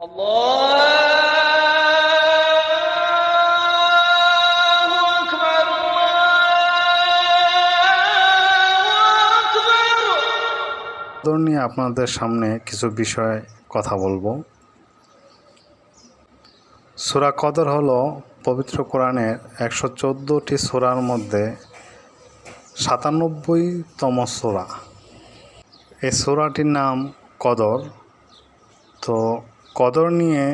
নিয়ে আপনাদের সামনে কিছু বিষয়ে কথা বলব। সূরা কদর হলো পবিত্র কোরআনের একশো চোদ্দোটি সূরার মধ্যে সাতানব্বইতম সূরা। এই সূরাটির নাম কদর। তো কদর নিয়ে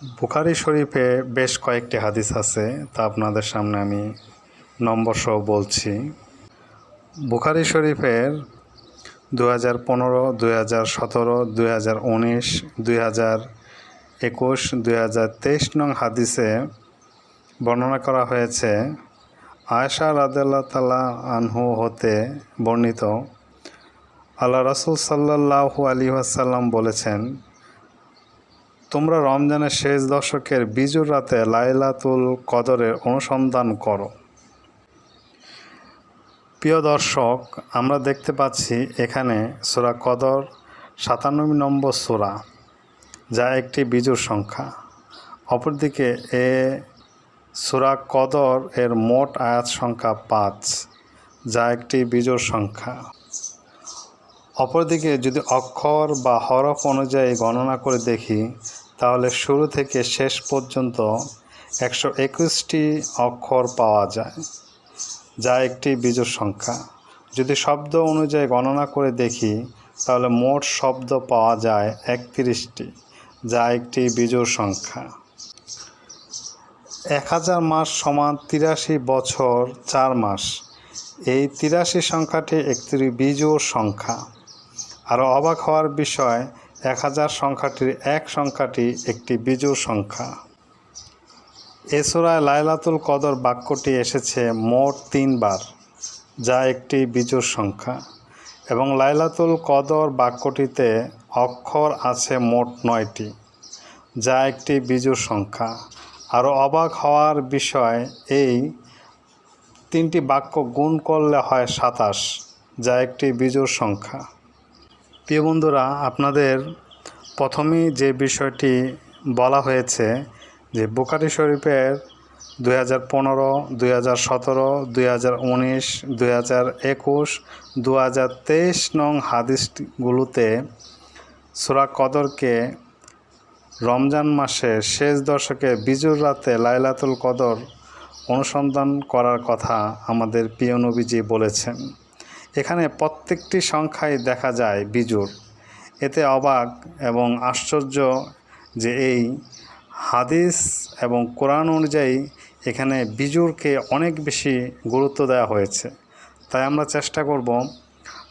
বুখারি শরীফে বেশ কয়েকটি হাদিস আছে, তা আপনাদের সামনে আমি নম্বর সহ বলছি। বুখারি শরীফের দু হাজার পনেরো দুই হাজার সতেরো দুই হাজার উনিশ দুই হাজার একুশ দুই হাজার তেইশ নং হাদিসে বর্ণনা করা হয়েছে আয়সা রাদেল্লা তালা আনহু হতে বর্ণিত আল্লাহ রসুল সাল্লাহু আলী আসাল্লাম বলেছেন, তোমরা রমজানের শেষ দশকের বিজুর রাতে লাইলাতুল কদরের অনুসন্ধান করো। প্রিয় দর্শক, আমরা দেখতে পাচ্ছি এখানে সোরা কদর সাতানব্বই নম্বর সোরা, যা একটি বিজুর সংখ্যা। অপরদিকে এ সোরা কদর এর মোট আয়াত সংখ্যা পাঁচ, যা একটি বিজুর সংখ্যা। অপরদিকে যদি অক্ষর বা হরফ অনুযায়ী গণনা করে দেখি, তাহলে শুরু থেকে শেষ পর্যন্ত একশো একুশটি অক্ষর পাওয়া যায়, যা একটি বিজোড় সংখ্যা। যদি শব্দ অনুযায়ী গণনা করে দেখি, তাহলে মোট শব্দ পাওয়া যায় একত্রিশটি, যা একটি বিজোড় সংখ্যা। এক হাজার মাস সমান তিরাশি বছর চার মাস। এই তিরাশি সংখ্যাটি একটি বিজোড় সংখ্যা। আরও অবাক হওয়ার বিষয়, এক হাজার সংখ্যাটির এক সংখ্যাটি একটি বিজোড় সংখ্যা। এসরায় লাইলাতুল কদর বাক্যটি এসেছে মোট তিনবার, যা একটি বিজোড় সংখ্যা। এবং লাইলাতুল কদর বাক্যটিতে অক্ষর আছে মোট নয়টি, যা একটি বিজোড় সংখ্যা। আরও অবাক হওয়ার বিষয় এই, তিনটি বাক্য গুণ করলে হয় সাতাশ, যা একটি বিজোড় সংখ্যা। প্রিয় বন্ধুরা, আপনাদের প্রথমেই যে বিষয়টি বলা হয়েছে যে বুকারি শরীফের দুই হাজার পনেরো, দুই হাজার সতেরো, দুই হাজার উনিশ, দুই হাজার একুশ দু হাজার তেইশ নং হাদিসগুলোতে সুরা কদরকে রমজান মাসের শেষ দশকে বিজুর রাতে লাইলাতুল কদর অনুসন্ধান করার কথা আমাদের প্রিয় নবীজি বলেছেন। এখানে প্রত্যেকটি সংখ্যায় দেখা যায় বিজুর এতে অবাক এবং আশ্চর্য যে এই হাদিস এবং কোরআন অনুযায়ী এখানে বিজুরকে অনেক বেশি গুরুত্ব দেওয়া হয়েছে। তাই আমরা চেষ্টা করব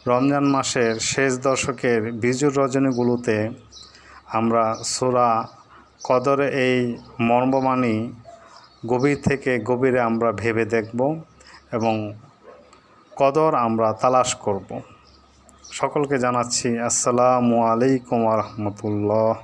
রমজান মাসের শেষ দশকের বিজুর রজনীগুলোতে আমরা সোরা কদরে এই মর্মবাণী গভীর থেকে গভীরে আমরা ভেবে দেখব এবং কদর আমরা তালাশ করব। সকলকে জানাচ্ছি আসসালামু আলাইকুম রহমতুল্লাহ।